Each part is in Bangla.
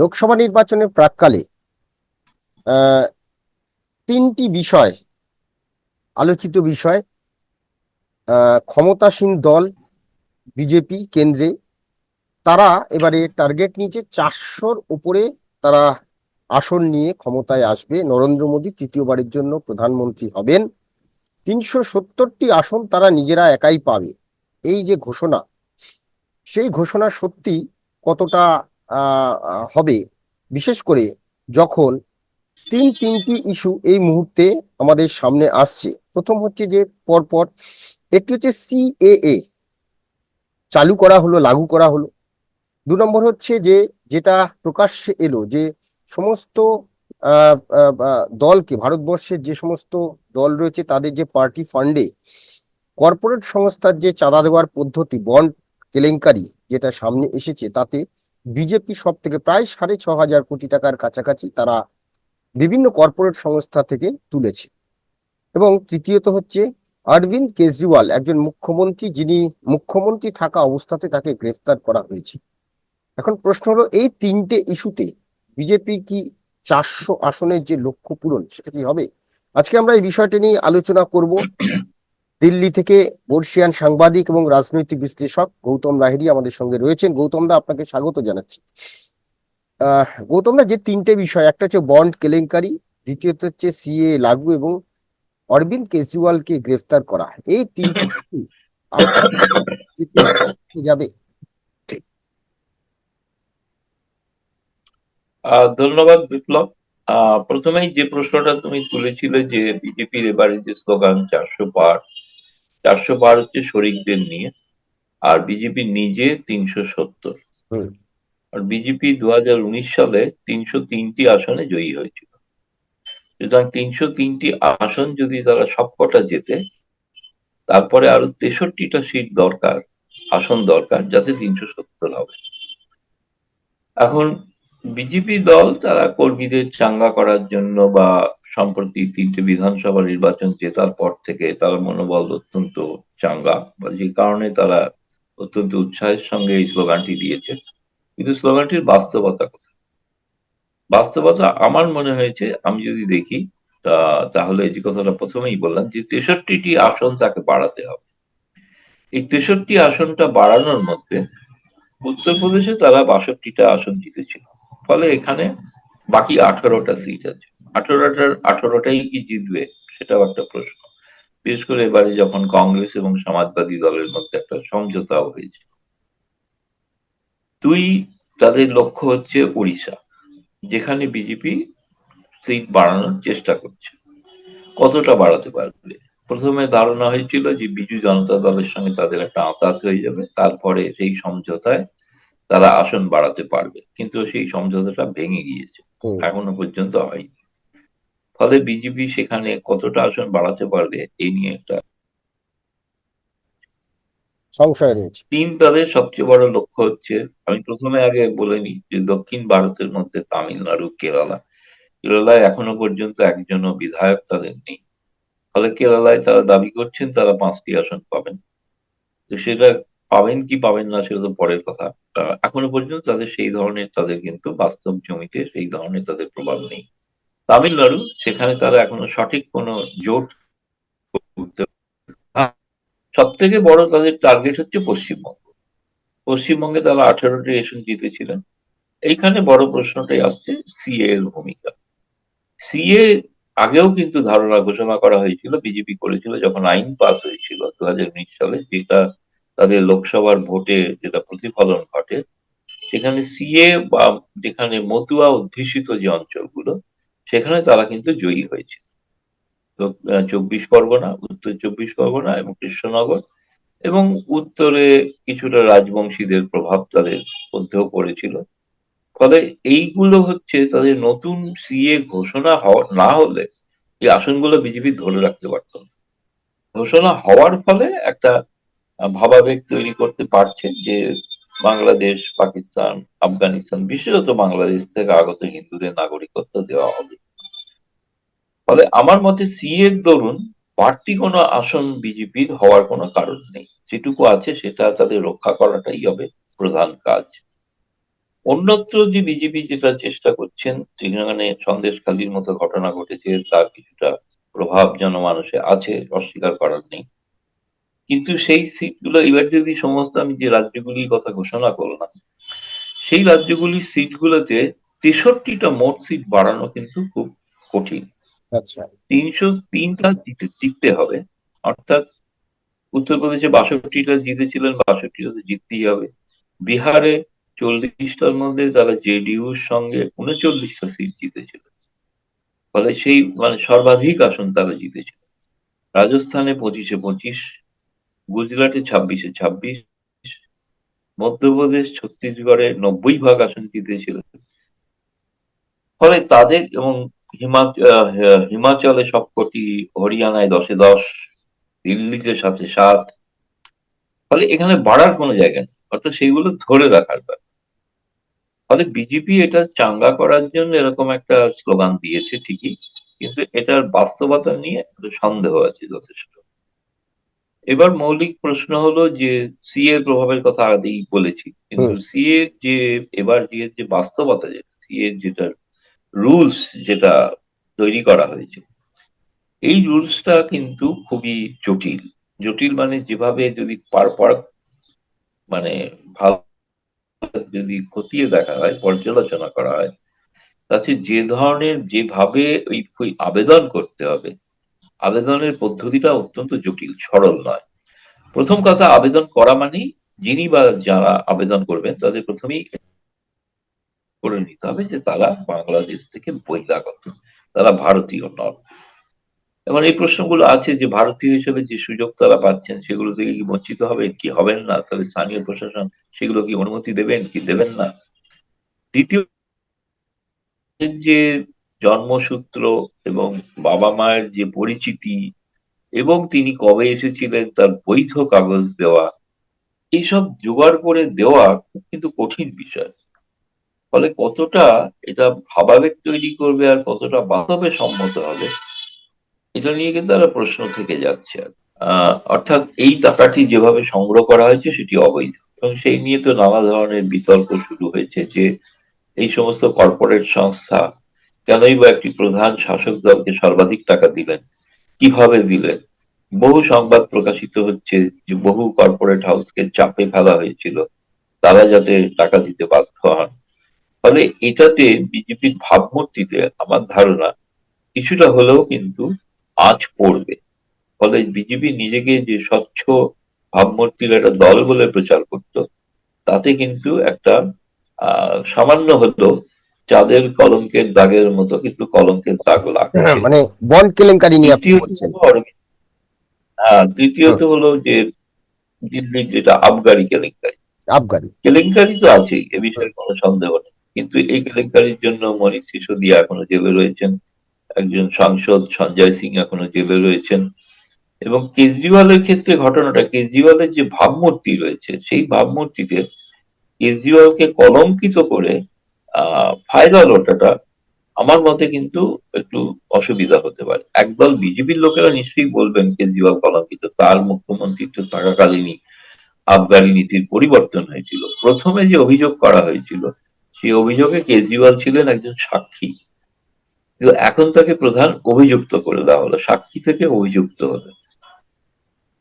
লোকসভা নির্বাচনের প্রাককালে তিনটি বিষয়, আলোচিত বিষয় ক্ষমতাসীন দল, বিজেপি কেন্দ্রে, তারা এবারে টার্গেট নিয়েছে চারশোর উপরে তারা আসন নিয়ে ক্ষমতায় আসবে। নরেন্দ্র মোদী তৃতীয়বারের জন্য প্রধানমন্ত্রী হবেন। তিনশো সত্তরটি আসন তারা নিজেরা একাই পাবে। এই যে ঘোষণা, সেই ঘোষণা সত্যি কতটা হবে। বিশেষ করে যখন তিন তিনটি ইস্যু এই মুহূর্তে আমাদের সামনে আসছে। প্রথম হচ্ছে যে পরপর একটি হচ্ছে সিএএ চালু করা হলো, লাগু করা হলো। দু নম্বর হচ্ছে যে যেটা প্রকাশ্যে এলো যে সমস্ত দলকে, ভারতবর্ষের যে সমস্ত দল রয়েছে তাদের যে পার্টি ফান্ডে কর্পোরেট সংস্থার যে চাঁদা দেওয়ার পদ্ধতি, বন্ড কেলেঙ্কারি যেটা সামনে এসেছে তাতে বিজেপি সব থেকে প্রায় সাড়ে ছ হাজার কোটি টাকার কাছাকাছি তারা বিভিন্ন কর্পোরেট সংস্থা থেকে তুলেছে। এবং তৃতীয়ত হচ্ছে অরবিন্দ কেজরিওয়াল, একজন মুখ্যমন্ত্রী, যিনি মুখ্যমন্ত্রী থাকা অবস্থাতে তাকে গ্রেফতার করা হয়েছে। এখন প্রশ্ন হলো, এই তিনটে ইস্যুতে বিজেপির কি চারশো আসনের যে লক্ষ্য পূরণ, সেটা কি হবে? আজকে আমরা এই বিষয়টি নিয়ে আলোচনা করব। দিল্লি থেকে বর্ষিয়ান সাংবাদিক এবং রাজনৈতিক বিশ্লেষক গৌতম লাহিড়ী আমাদের সঙ্গে রয়েছেন। গৌতম দা, আপনাকে স্বাগত জানাচ্ছি। গৌতম দা, যে তিনটে বিষয়, একটা হচ্ছে বন্ড কেলেঙ্কারি, দ্বিতীয়ত হচ্ছে সিএ লাগু এবং অরবিন্দ কেজরিওয়ালকে গ্রেফতার করা। এই তিনটে যাবে। ধন্যবাদ বিপ্লব। প্রথমেই যে প্রশ্নটা তুমি তুলেছিলে যে বিজেপির এবারে যে স্লোগান, চারশো পার চারশো পার হচ্ছে শরিকদের নিয়ে আর বিজেপি নিজে তিনশো সত্তর। আর বিজেপি দুহাজার উনিশ সালে তিনশো তিনটি আসনে জয়ী হয়েছিল। সুতরাং তিনশো তিনটি আসন যদি তারা সবকটা জেতে তারপরে আরও তেষট্টিটা সিট দরকার আসন দরকার যাতে তিনশো সত্তর হবে। এখন বিজেপি দল তারা কর্মীদের চাঙ্গা করার জন্য বা সম্প্রতি তিনটে বিধানসভা নির্বাচন জেতার পর থেকে তার মনোবল অত্যন্ত চাঙ্গা যে কারণে তারা অত্যন্ত উৎসাহের সঙ্গে এই স্লোগানটি দিয়েছে কিন্তু স্লোগানটির বাস্তবতা কোথায়? বাস্তবতা আমার মনে হয়েছে, আমি যদি দেখি তাহলে যে কথাটা প্রথমেই বললাম যে তেষট্টিটি আসন তাকে বাড়াতে হবে। এই তেষট্টি আসনটা বাড়ানোর মধ্যে উত্তরপ্রদেশে তারা বাষট্টিটা আসন জিতেছিল। ফলে এখানে বাকি আঠারোটা সিট আছে। আঠারোটার আঠারোটাই কি জিতবে? সেটাও একটা প্রশ্ন। বিশেষ করে এবারে যখন কংগ্রেস এবং সমাজবাদী দলের মধ্যে একটা সমঝোতাও হয়েছে দুই তাদের লক্ষ্য হচ্ছে উড়িষ্যা যেখানে বিজেপি সিট বাড়ানোর চেষ্টা করছে। কতটা বাড়াতে পারবে? প্রথমে ধারণা হয়েছিল যে বিজু জনতা দলের সঙ্গে তাদের একটা আঁতাত হয়ে যাবে। তারপরে সেই সমঝোতায় তারা আসন বাড়াতে পারবে। কিন্তু সেই সমঝোতাটা ভেঙে গিয়েছে। এখনও পর্যন্ত হয়নি। ফলে বিজেপি সেখানে কতটা আসন বাড়াতে পারবে এই নিয়ে একটা সংশয় রয়েছে। তিন তাদের সবচেয়ে বড় লক্ষ্য হচ্ছে আমি প্রথমে আগে বলে নিই যে দক্ষিণ ভারতের মধ্যে তামিলনাড়ু কেরালা। কেরালায় এখনও পর্যন্ত একজনও বিধায়ক তাদের নেই। ফলে কেরালায় তারা দাবি করছেন তারা পাঁচটি আসন পাবেন। তো সেটা পাবেন কি পাবেন না সেটা তো পরের কথা। এখনও পর্যন্ত তাদের সেই ধরনের তাদের কিন্তু বাস্তব জমিতে সেই ধরনের তাদের প্রভাব নেই। তামিলনাড়ু, সেখানে তারা এখনও সঠিক কোনো জোট সব থেকে বড় তাদের টার্গেট হচ্ছে পশ্চিমবঙ্গ। পশ্চিমবঙ্গে তারা আঠারোটি আসন জিতেছিলেন। এইখানে বড় প্রশ্নটাই আসছে, সিএ এর ভূমিকা। সিএ আগেও কিন্তু ধারণা ঘোষণা করা হয়েছিল, বিজেপি করেছিল, যখন আইন পাস হয়েছিল দু হাজার উনিশ সালে, যেটা তাদের লোকসভার ভোটে যেটা প্রতিফলন ঘটে, সেখানে সিএ বা যেখানে মতুয়া অধ্যুষিত যে অঞ্চলগুলো সেখানে তারা কিন্তু জয়ী হয়েছে। চব্বিশ পরগনা, উত্তর চব্বিশ পরগনা এবং কৃষ্ণনগর এবং উত্তরে কিছুটা রাজবংশীদের প্রভাব তাদের মধ্যেও পড়েছিল। ফলে এইগুলো হচ্ছে তাদের নতুন সিএ ঘোষণা না হলে এই আসনগুলো বিজেপি ধরে রাখতে পারত না। ঘোষণা হওয়ার ফলে একটা ভাবাবেগ তৈরি করতে পারছে যে বাংলাদেশ, পাকিস্তান, আফগানিস্তান, বিশেষত বাংলাদেশ থেকে আগত হিন্দুদের নাগরিকত্ব দেওয়া হবে। ফলে আমার মতে সি এর দরুন বাড়তি কোনো আসন বিজেপির হওয়ার কোনো কারণ নেই। যেটুকু আছে সেটা তাদের রক্ষা করাটাই হবে প্রধান কাজ। অন্যত্র যে বিজেপি যেটা চেষ্টা করছেন যেখানে সন্দেশখালির মতো ঘটনা ঘটেছে, তার কিছুটা প্রভাব জনমানুষে আছে, অস্বীকার করার নেই। কিন্তু সেই সিটগুলো এবার যদি সমস্ত আমি যে রাজ্যগুলির কথা ঘোষণা করলাম, সেই রাজ্যগুলির সিটগুলোতে তেষট্টিটা মোট সিট বাড়ানো কিন্তু খুব কঠিন। আচ্ছা। তিনশো তিনটা জিততে হবে। অর্থাৎ উত্তরপ্রদেশে বাষট্টিটা জিতেছিলেন, বাষট্টিটা তো জিততেই হবে। বিহারে চল্লিশটার মধ্যে তারা জেডিইউর সঙ্গে উনচল্লিশটা সিট জিতেছিল। ফলে সেই মানে সর্বাধিক আসন তারা জিতেছিল। রাজস্থানে পঁচিশে পঁচিশ, গুজরাটে ছাব্বিশে ছাব্বিশ, মধ্যপ্রদেশ ছত্তিশগড়ে নব্বই ভাগ আসন জিতেছিল। ফলে তাদের এবং হিমাচল হিমাচলে সবকটি হরিয়ানায় দশে দশ দিল্লিতে সাথে সাত। ফলে এখানে বাড়ার কোনো জায়গা নেই। অর্থাৎ সেইগুলো ধরে রাখার ব্যাপার। ফলে বিজেপি এটা চাঙ্গা করার জন্য এরকম একটা স্লোগান দিয়েছে ঠিকই কিন্তু এটার বাস্তবতা নিয়ে সন্দেহ আছে যথেষ্ট। এবার মৌলিক প্রশ্ন হলো যে সি এর প্রভাবের কথা আগেই বলেছি। কিন্তু সি এর যে এবার যে যে বাস্তবতা যেটা সি এর যেটা রুলস যেটা তৈরি করা হয়েছে। এই রুলসটা কিন্তু খুবই জটিল। জটিল মানে যেভাবে যদি পার পার মানে যদি খতিয়ে দেখা হয়, পর্যালোচনা করা হয়, তাতে যে ধরনের যেভাবে ওই ওই আবেদন করতে হবে, আবেদনের পদ্ধতিটা অত্যন্ত জটিল, সরল নয়। প্রথম কথা, আবেদন করা মানেই যিনি বা যারা আবেদন করবেন, তাদের প্রথমেই করে নিতে হবে যে তারা বাংলাদেশ থেকে বহিরাগত, তারা ভারতীয় নন। এবার এই প্রশ্নগুলো আছে যে ভারতীয় হিসেবে যে সুযোগ তারা পাচ্ছেন, সেগুলো থেকে কি বঞ্চিত হবে কি হবেন না? তাহলে স্থানীয় প্রশাসন সেগুলো কি অনুমতি দেবেন, কি দেবেন না? দ্বিতীয় যে জন্মসূত্র এবং বাবা মায়ের যে পরিচিতি এবং তিনি কবে এসেছিলেন, তার বৈধ কাগজ দেওয়া এইসব জোগাড় করে দেওয়া কিন্তু কঠিন বিষয়। ফলে কতটা এটা ভাবাবেগ তৈরি করবে আর কতটা বাস্তবে সম্মত হবে এটা নিয়ে কিন্তু একটা প্রশ্ন থেকে যাচ্ছে। আহ, অর্থাৎ এই টাকাটি যেভাবে সংগ্রহ করা হয়েছে সেটি অবৈধ এবং সেই নিয়ে তো নানা ধরনের বিতর্ক শুরু হয়েছে যে এই সমস্ত কর্পোরেট সংস্থা কেনই বা একটি প্রধান শাসক দলকে সর্বাধিক টাকা দিলেন কীভাবে দিলেন? বহু সংবাদ প্রকাশিত হচ্ছে যে বহু কর্পোরেট হাউসকে চাপে ফেলা হয়েছিল তারা যাতে টাকা দিতে বাধ্য হন। ফলে এটাতে বিজেপির ভাবমূর্তিতে আমার ধারণা কিছুটা হলেও কিন্তু আজ পড়বে। ফলে বিজেপি নিজেকে যে স্বচ্ছ ভাবমূর্তির একটা দল বলে প্রচার করত তাতে কিন্তু একটা আহ সামান্য হতো চাঁদের কলঙ্কের দাগের মতো কিন্তু কলঙ্কের দাগ লাগছে। মানে বন্ড কেলেঙ্কারি নিয়ে আপনি তৃতীয়ত বলছেন। হলো হ্যাঁ তৃতীয়ত হলো যে দিল্লির যেটা আবগারি কেলেঙ্কারি। আবগারি। কেলেঙ্কারি তো আছেই এ বিষয়ে কোনো সন্দেহ নেই। কিন্তু এই কেলেঙ্কারির জন্য মনীষ সিসোদিয়া এখনও জেলে রয়েছেন। একজন সাংসদ সঞ্জয় সিং এখনও জেলে রয়েছেন। এবং কেজরিওয়ালের ক্ষেত্রে ঘটনাটা, কেজরিওয়ালের যে ভাবমূর্তি রয়েছে, সেই ভাবমূর্তিতে কেজরিওয়ালকে কলঙ্কিত করে আহ ফায়দা লোটাটা আমার মতে কিন্তু একটু অসুবিধা হতে পারে। একদল বিজেপির লোকেরা নিশ্চয়ই বলবেন, কেজরিওয়াল কলঙ্কিত, তার মুখ্যমন্ত্রিত্ব থাকাকালীনই আবগারি নীতির পরিবর্তন হয়েছিল। প্রথমে যে অভিযোগ করা হয়েছিল সেই অভিযোগে কেজরিওয়াল ছিলেন একজন সাক্ষী। কিন্তু এখন তাকে প্রধান অভিযুক্ত করে দেওয়া হলো, সাক্ষী থেকে অভিযুক্ত হলো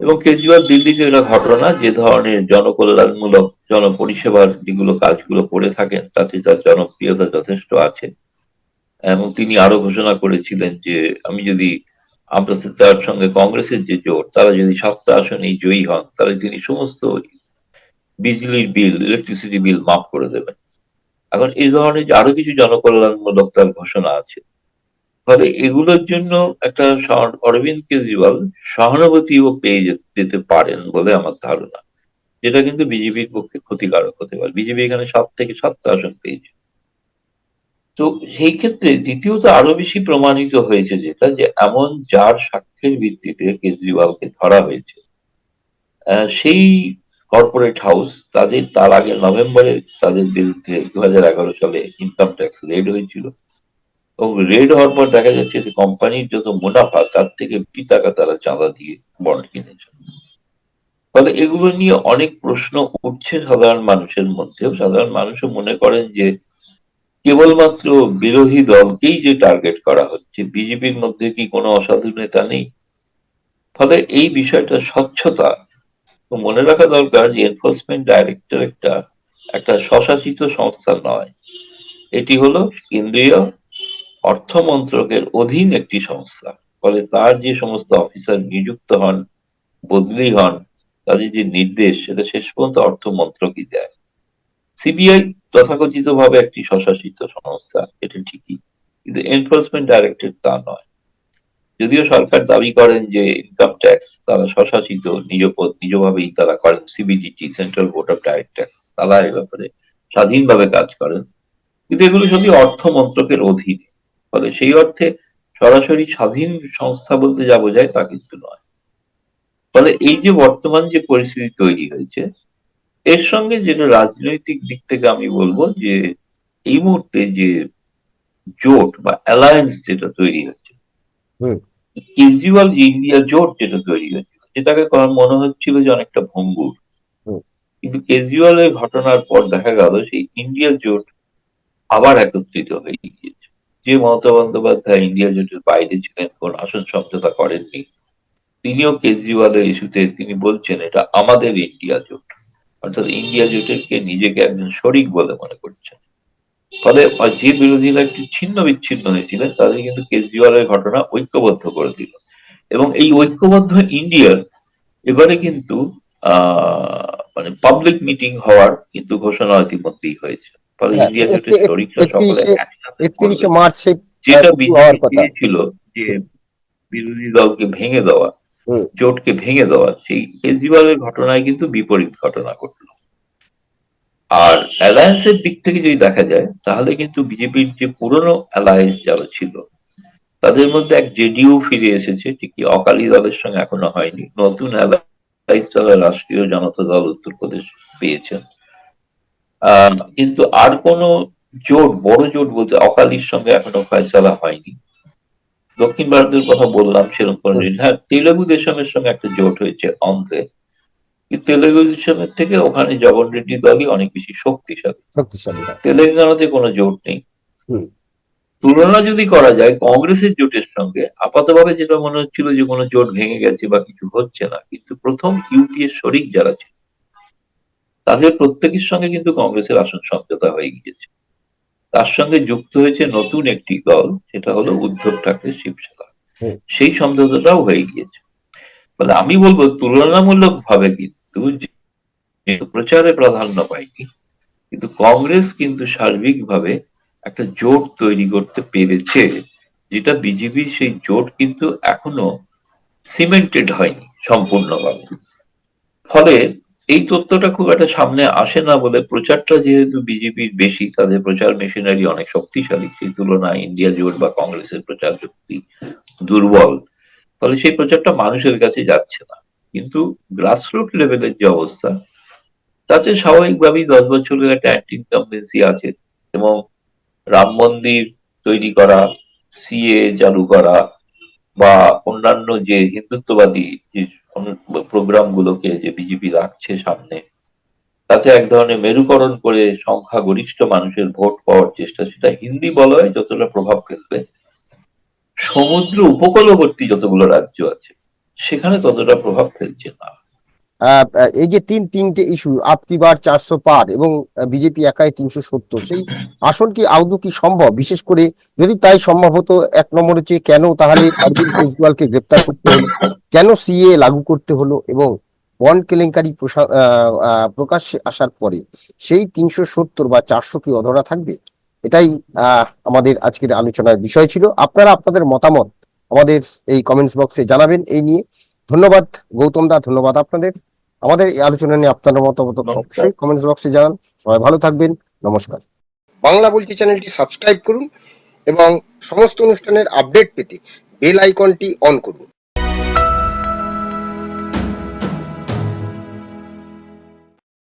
এবং কেজরিওয়াল দিল্লিতে এটা ঘটনা, যে ধরনের জনকল্যাণমূলক জনপরিষেবার যেগুলো কাজগুলো করে থাকেন, তাতে তার জনপ্রিয়তা যথেষ্ট আছে। এবং তিনি আরও ঘোষণা করেছিলেন যে, আমি যদি আমরা তার সঙ্গে কংগ্রেসের যে জোট, তারা যদি সাতটা আসনেই জয়ী হন, তাহলে তিনি সমস্ত বিজলির বিল ইলেকট্রিসিটি বিল মাফ করে দেবেন। এখন এই ধরনের যে আরও কিছু জনকল্যাণমূলক তার ঘোষণা আছে। ফলে এগুলোর জন্য একটা অরবিন্দ কেজরিওয়াল সহানুভূতিও পেয়ে যেতে পারেন বলে আমার ধারণা। যেটা কিন্তু বিজেপির পক্ষে ক্ষতিকারক হতে পারে। বিজেপি এখানে সাত থেকে সাতটা আসন পেয়েছে। তো সেই ক্ষেত্রে দ্বিতীয়ত আরও বেশি প্রমাণিত হয়েছে যেটা যে এমন যার সাক্ষ্যের ভিত্তিতে কেজরিওয়ালকে ধরা হয়েছে। সেই কর্পোরেট হাউস তাদের তার আগে নভেম্বরে তাদের বিরুদ্ধে দু হাজার এগারো সালে ইনকাম ট্যাক্স রেড হয়েছিল। এবং রেড হওয়ার পর দেখা যাচ্ছে যে কোম্পানির যত মুনাফা, তার থেকে টাকা তারা চাঁদা দিয়ে বন্ড কিনেছে। ফলে এগুলো নিয়ে অনেক প্রশ্ন উঠছে সাধারণ মানুষের মধ্যেও। সাধারণ মানুষও মনে করেন যে কেবলমাত্র বিরোধী দলকেই যে টার্গেট করা হচ্ছে, বিজেপির মধ্যে কি কোনো অসাধু নেতা নেই? ফলে এই বিষয়টা স্বচ্ছতা তো মনে রাখা দরকার যে এনফোর্সমেন্ট ডাইরেক্টর একটা একটা স্বশাসিত সংস্থা নয়। এটি হলো কেন্দ্রীয় অর্থ মন্ত্রকের অধীন একটি সংস্থা। ফলে তার যে সমস্ত অফিসার নিযুক্ত হন, বদলি হন, তাদের যে নির্দেশ, সেটা শেষ পর্যন্ত অর্থ মন্ত্রকই দেয়। সিবিআই তথাকথিত ভাবে একটি স্বশাসিত সংস্থা, এটা ঠিকই। কিন্তু এনফোর্সমেন্ট ডাইরেক্টর তা নয়। যদিও সরকার দাবি করেন যে ইনকাম ট্যাক্স তারা স্বশাসিত নিজ নিজভাবেই তারা করেন। CBDT central board of direct tax তারা এ ব্যাপারে স্বাধীনভাবে কাজ করেন। কিন্তু এগুলো সবই অর্থ মন্ত্রকের অধীনে। ফলে সেই অর্থে সরাসরি স্বাধীন সংস্থা বলতে যা বোঝায় তা কিন্তু নয়। ফলে এই যে বর্তমান যে পরিস্থিতি তৈরি হয়েছে, এর সঙ্গে যেটা রাজনৈতিক দিক থেকে আমি বলব যে এই মুহূর্তে যে জোট বা অ্যালায়েন্স যেটা তৈরি হচ্ছে। কেজরিওয়াল যে ইন্ডিয়া জোট যেটা তৈরি যেটাকে করার মনে হচ্ছিল যে অনেকটা ভঙ্গুর। কিন্তু কেজরিওয়ালের ঘটনার পর দেখা গেল সেই ইন্ডিয়া জোট আবার একত্রিত হয়ে গিয়েছে। যে মমতা বন্দ্যোপাধ্যায় ইন্ডিয়া জোটের বাইরে ছিলেন কোন আসন সমঝোতা করেননি তিনিও কেজরিওয়ালের ইস্যুতে তিনি বলছেন এটা আমাদের ইন্ডিয়া জোট। অর্থাৎ ইন্ডিয়া জোটের কে নিজেকে একজন শরিক বলে মনে করছেন। ফলে যে বিরোধীরা একটু ছিন্ন বিচ্ছিন্ন হয়েছিলেন তাদের কিন্তু কেজরিওয়ালের ঘটনা ঐক্যবদ্ধ করে দিল এবং এই ঐক্যবদ্ধ ইন্ডিয়ার এবারে কিন্তু মানে পাবলিক মিটিং হওয়ার কিন্তু ঘোষণা ইতিমধ্যেই হয়েছে ফলে হ্যাঁ, ইন্ডিয়া জোটের শরিকরা সকলে একসাথে একত্রিশে যেটা বিজেপি কথা। যে বিরোধী দলকে ভেঙে দেওয়া। জোটকে ভেঙে দেওয়া সেই কেজরিওয়ালের ঘটনায় কিন্তু বিপরীত ঘটনা ঘটলো আর অ্যালায়েন্সের দিক থেকে যদি দেখা যায়, তাহলে কিন্তু বিজেপির যে পুরনো অ্যালায়েন্স যারা ছিল, তাদের মধ্যে এক জেডিইউ ফিরে এসেছে, ঠিকই অকালি দলের সঙ্গে এখনও হয়নি। নতুন অ্যালায়েন্স রাষ্ট্রীয় জনতা দল উত্তরপ্রদেশ পেয়েছেন। কিন্তু আর কোন জোট, বড় জোট বলতে অকালির সঙ্গে এখনও ফয়সালা হয়নি। দক্ষিণ ভারতের কথা বললাম, সেরকম হ্যাঁ তেলেগু দেশমের সঙ্গে একটা জোট হয়েছে অন্ধ্রে। তেলেগু দেশমের থেকে ওখানে জগন রেড্ডি দলই অনেক বেশি শক্তিশালী। শক্তিশালী তেলেঙ্গানাতে কোনো জোট নেই। তুলনা যদি করা যায় কংগ্রেসের জোটের সঙ্গে আপাতভাবে যেটা মনে হচ্ছিল যে কোনো জোট ভেঙে গেছে বা কিছু হচ্ছে না কিন্তু প্রথম ইউপিএ শরিক যারা ছিল তাদের প্রত্যেকের সঙ্গে কিন্তু কংগ্রেসের আসন সমঝোতা হয়ে গিয়েছে। তার সঙ্গে যুক্ত হয়েছে নতুন একটি দল সেটা হলো উদ্ধব ঠাকরে শিবসেনা। সেই সমঝোতাটাও হয়ে গিয়েছে। মানে আমি বলব তুলনামূলক ভাবে কিন্তু যে প্রচারে প্রাধান্য পায়নি, কিন্তু কংগ্রেস কিন্তু সার্বিকভাবে একটা জোট তৈরি করতে পেরেছে, যেটা বিজেপি সেই জোট কিন্তু এখনও সিমেন্টেড হয়নি সম্পূর্ণভাবে। ফলে এই তথ্যটা খুব একটা সামনে আসে না বলে প্রচারটা যেহেতু বিজেপির বেশি, তাদের প্রচার মেশিনারি অনেক শক্তিশালী, সেই তুলনায় ইন্ডিয়া জোট বা কংগ্রেসের প্রচার শক্তি দুর্বল। ফলে সেই প্রচারটা মানুষের কাছে যাচ্ছে না। কিন্তু গ্রাসরুট লেভেলের যে অবস্থা, তাতে স্বাভাবিকভাবেই দশ বছরের একটা অ্যান্টি ইনকামবেন্সি আছে এবং রাম মন্দির তৈরি করা সিএ চালু করা বা অন্যান্য যে হিন্দুত্ববাদী যে প্রোগ্রাম গুলোকে যে বিজেপি রাখছে সামনে, তাতে এক ধরনের মেরুকরণ করে সংখ্যা গরিষ্ঠ মানুষের ভোট পাওয়ার চেষ্টা, সেটা হিন্দি বলয় যতটা প্রভাব ফেলবে, সমুদ্র উপকূলবর্তী যতগুলো রাজ্য আছে সেখানে ততটা প্রভাব ফেলছে না। এই যে তিন, তিনটে ইস্যু আপকি বার চারশো পার এবং বিজেপি একাই তিনশো সত্তর, সেই আসন কি আদৌ কি সম্ভব? বিশেষ করে যদি তাই সম্ভব হতো, এক নম্বর হচ্ছে কেন তাহলে অরবিন্দ কেজরিওয়ালকে গ্রেপ্তার করতে হলো? কেন সিএ লাগু করতে হলো? এবং বন্ড কেলেঙ্কারি প্রকাশ্যে আসার পরে সেই তিনশো সত্তর বা চারশো কি অধরা থাকবে? এটাই আমাদের আজকের আলোচনার বিষয় ছিল। আপনারা আপনাদের মতামত আমাদের এই কমেন্টস বক্সে জানাবেন এই নিয়ে। ধন্যবাদ গৌতম দা ধন্যবাদ আপনাদের। আমাদের এই আলোচনা নিয়ে আপনার মতামত অবশ্যই কমেন্টস বক্সে জানান। সবাই ভালো থাকবেন নমস্কার। বাংলা বলছি চ্যানেলটি সাবস্ক্রাইব করুন এবং সমস্ত অনুষ্ঠানের আপডেট পেতে বেল আইকনটি অন করুন।